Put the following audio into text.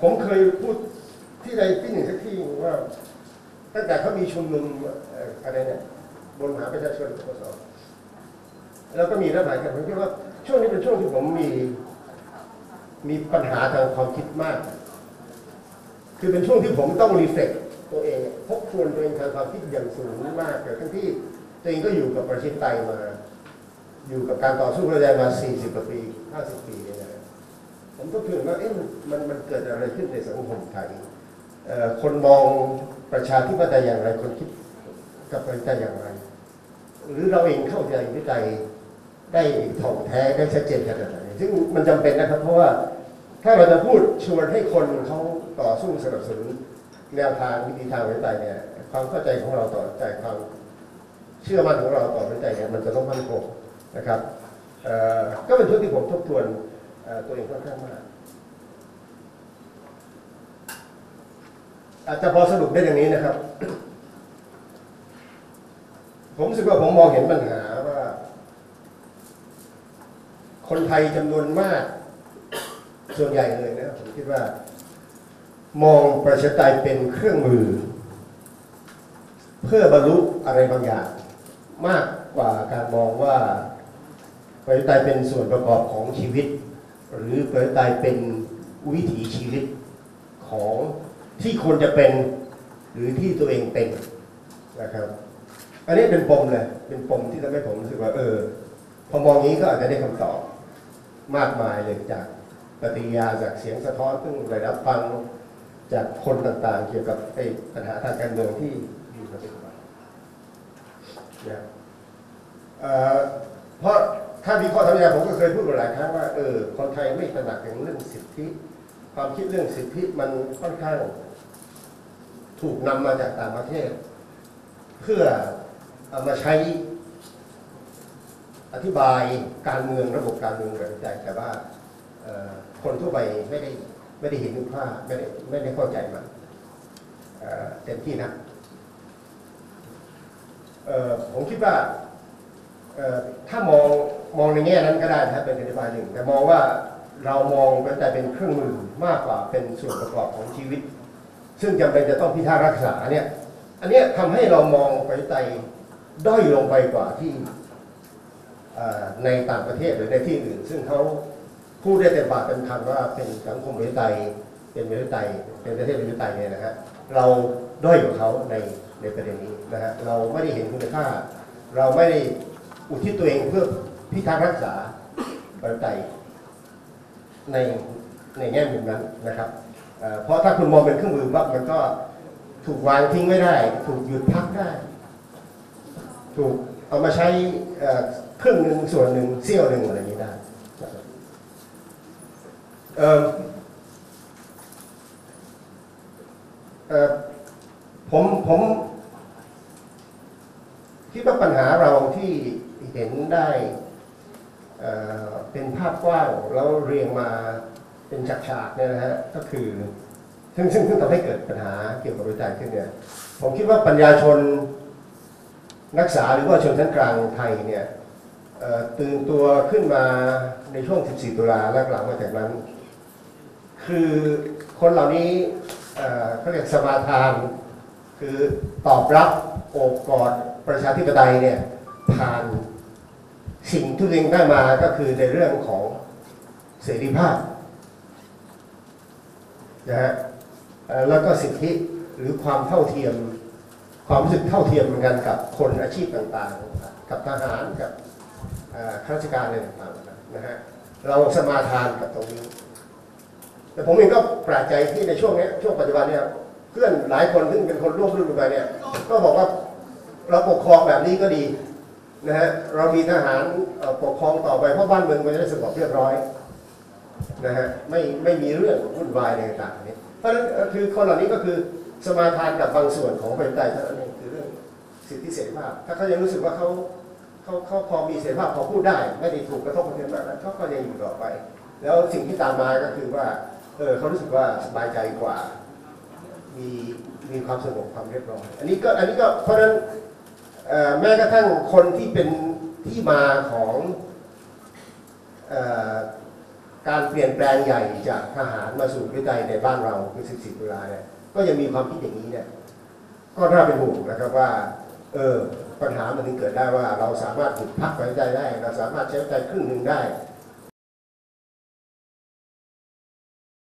ผมเคยพูดที่ใดที่หนึ่งสักที่ว่า ตั้งแต่เขามีชุมนุมอะไรเนี่ยบนหาประชาชนกสแล้วก็มีรับหลายกันผมคิดว่าช่วงนี้เป็นช่วงที่ผมมีมีปัญหาทางความคิดมาก คือเป็นช่วงที่ผมต้องรีเฟกตัวเองทบทวนตัวเองทางความคิดอย่างสูงมากแต่ทั้งที่ตัวเองก็อยู่กับประชาธิปไตยมา อยู่กับการต่อสู้เพื่อแรงมา 40กว่าปี 50 ปีเนี่ยนะ ผมก็ถึงว่าเอ๊ะมันมันเกิดอะไรขึ้นในสังคมไทยคนมองประชาธิปไตยอย่างไร คนคิดกับประชาธิปไตยอย่างไร หรือเราเองเข้าใจวิจัยได้ถ่องแท้ได้ชัดเจนขนาดไหนซึ่งมันจำเป็นนะครับ เพราะว่าถ้าเราจะพูดชวนให้คนเขาต่อสู้สนับสนุนแนวทางวิธีทางประชาธิปไตยเนี่ย ความเข้าใจของเราต่อใจความเชื่อมั่นของเราต่อประชาธิปไตยเนี่ยมันจะต้องมั่นคงนะครับก็เป็นช่วงที่ผมทบทวน ตัวเองค่อนข้างมากอาจจะพอสรุปได้อย่างนี้นะครับ ผมรู้สึกว่าผมมองเห็นปัญหาว่า คนไทยจำนวนมาก ส่วนใหญ่เลยนะผมคิดว่า มองประชาธิปไตยเป็นเครื่องมือ เพื่อบรรลุอะไรบางอย่าง มากกว่าการมองว่าประชาธิปไตยเป็นส่วนประกอบของชีวิต รือประชาธิปไตยเป็นวิถีชีวิตของที่ควรจะเป็นหรือที่ตัวเองเป็นนะครับ อันนี้เป็นปมเลยเป็นปมที่ทำให้ผมรู้สึกว่า เออ พอมองอย่างนี้ก็อาจจะได้คำตอบมากมายเลยจากปฏิยาจากเสียงสะท้อนซึ่งได้รับฟังจากคนต่างๆ เกี่ยวกับไอ้ปัญหาทางการเมืองที่อยู่ในปัจจุบันนะเอ่อเพราะ ถ้ามีข้อทำงานผมก็เคยพูดมาหลายครั้งว่าเออคนไทยไม่ตระหนักถึงเรื่องสิทธิ ความคิดเรื่องสิทธิมันค่อนข้าง ถูกนำมาจากต่างประเทศ เพื่อเอามาใช้อธิบายการเมืองระบบการเมืองแบบใจแต่ว่าออคนทั่วไปไม่ได้ไม่ได้เห็นคุณค่าไม่ได้ไม่ได้เข้าใจมันเเต็มที่นะผมคิดว่าถ้ามอง มองในแง่นั้นก็ได้นะครับเป็นอธิบายหนึ่ง แต่มองว่าเรามองเป็นแต่เป็นเครื่องมือมากกว่าเป็นส่วนประกอบของชีวิต ซึ่งจำเป็นจะต้องพิทักษ์รักษาเนี่ยอันนี้ยทำให้เรามองประชาธิปไตด้อยลงไปกว่าที่ในต่างประเทศหรือในที่อื่น ซึ่งเขาพูดได้เต็มปากเต็มคำว่าเป็นสังคมประชาธิปไตยเป็นประชาธิปไตยเป็นประเทศประชาธิปไตยเนี่ยนะฮะเราด้อยกว่าเขาในในประเด็นนี้นะฮะเราไม่ได้เห็นคุณค่า เราไม่ได้อุทิศตัวเองเพื่อ พิทักษ์รักษาประชาธิปไตยในในแง่มุมนั้นนะครับเอ่อเพราะถ้าคุณมองเป็นเครื่องมือปั๊บมันก็ถูกวางทิ้งไม่ได้ ถูกหยุดพักได้ ถูกเอามาใช้เอ่อครึ่งหนึ่งส่วนหนึ่งเสี้ยวหนึ่งอะไรอย่างนี้ได้นะครับเอิ่มเอ่อผมผมคิดว่าปัญหาเราที่เห็นได้ เป็นภาพกว้างแล้วเรียงมาเป็นฉากๆเนี่ยนะฮะก็คือซึ่งซึ่งซึ่งทำให้เกิดปัญหาเกี่ยวกับประชาชนขึ้นเนี่ยผมคิดว่าปัญญาชนนักศึกษาหรือว่าชนชั้นกลางไทยเนี่ยตื่นตัวขึ้นมาในช่วง 14 ตุลาและหลังมาจากนั้น คือคนเหล่านี้เอ่อเขาเรียกสมาทาน คือตอบรับโอบกอดประชาธิปไตยเนี่ยผ่าน สิ่งที่ตัวเองได้มาก็คือในเรื่องของเสรีภาพนะฮะแล้วก็สิทธิหรือความเท่าเทียม ความรู้สึกเท่าเทียมเหมือนกันกับคนอาชีพต่างๆ กับทหารกับข้าราชการอะไรต่างๆนะฮะเราสมาทานกับตรงนี้ แต่ผมเองก็แปลกใจที่ในช่วงนี้ช่วงปัจจุบันเนี่ยเพื่อนหลายคนซึ่งเป็นคนร่วมรุ่นกันเนี่ย ก็บอกว่าเราปกครองแบบนี้ก็ดี นะฮะเรามีทหารปกครองต่อไปเพราะบ้านเมืองมันจะได้สงบเรียบร้อยนะฮะไม่ไม่มีเรื่องวุ่นวายอะไรต่างๆนี้เพราะฉะนั้นคือคนเหล่านี้ก็คือสมาทานกับบางส่วนของประชาธิปไตยเท่านั้นเองคือเรื่องสิทธิเสรีภาพ ถ้าเขายังรู้สึกว่าเขาเขาเขาพอมีเสรีภาพพอพูดได้ ไม่ได้ถูกกระทบกระเทือนมากนั้นเขาก็ยังอยู่ต่อไป แล้วสิ่งที่ตามมาก็คือว่าเออเขารู้สึกว่าสบายใจกว่า มีมีความสงบความเรียบร้อย อันนี้ก็อันนี้ก็เพราะฉะนั้น แม้กระทั่งคนที่เป็นที่มาของออการเปลี่ยนแปลงใหญ่จากทหารมาสู่ประชาธิปไตยในบ้านเราคือ14ตุลาเนี่ยก็ยังมีความคิดอย่างนี้เนี่ยก็น่าเป็นห่วงนะครับว่าเออปัญหามันถึงเกิดได้ว่าเราสามารถหยุดพักไว้ใจได้ เราสามารถใช้ใจครึ่งหนึ่งได้